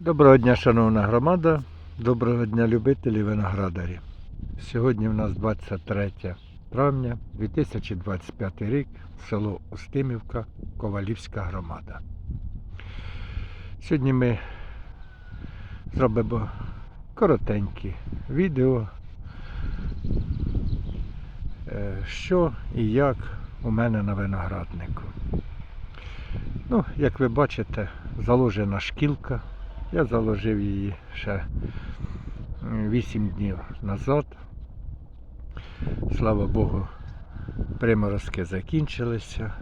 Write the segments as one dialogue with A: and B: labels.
A: Доброго дня, шановна громада, доброго дня, любителі виноградарі. Сьогодні в нас 23 травня 2025 рік, село Устимівка, Ковалівська громада. Сьогодні ми зробимо коротенькі відео, е, що і як у мене на винограднику. Ну, як ви бачите, заложена шкілка. Я заложив її ще 8 днів назад. Слава Богу, приморозки закінчилися.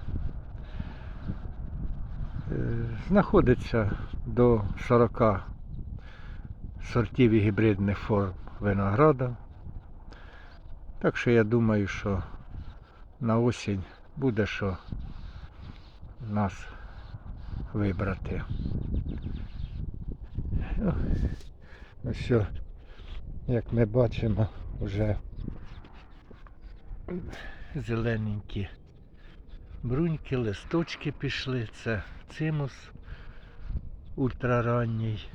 A: Е, Знаходиться до 40 сортів і гібридних форм винограда. Так що я думаю, що на осінь буде що нас вибрати. Ну, що, як ми бачимо, вже зелененькі бруньки, листочки пішли. Це цимус ультраранній.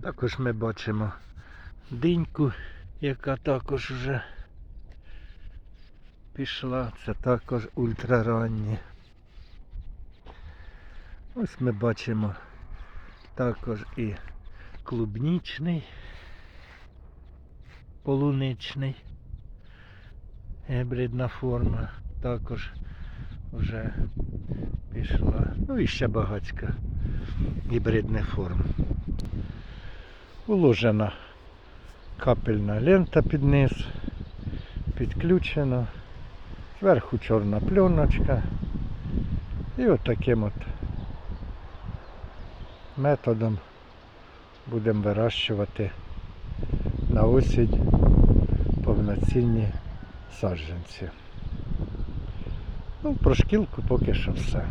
A: Також ми бачимо диньку, яка також вже пішла. Це також ультраранні. Ось ми бачимо також і клубнічний, полуничний, гібридна форма також вже пішла. Ну і ще багатька гібридних форм. Уложена капельна лента під низ, підключена, зверху чорна пленочка. І от от методом будемо вирощувати на осінь повноцінні саджанці. Ну, про шкілку поки що все.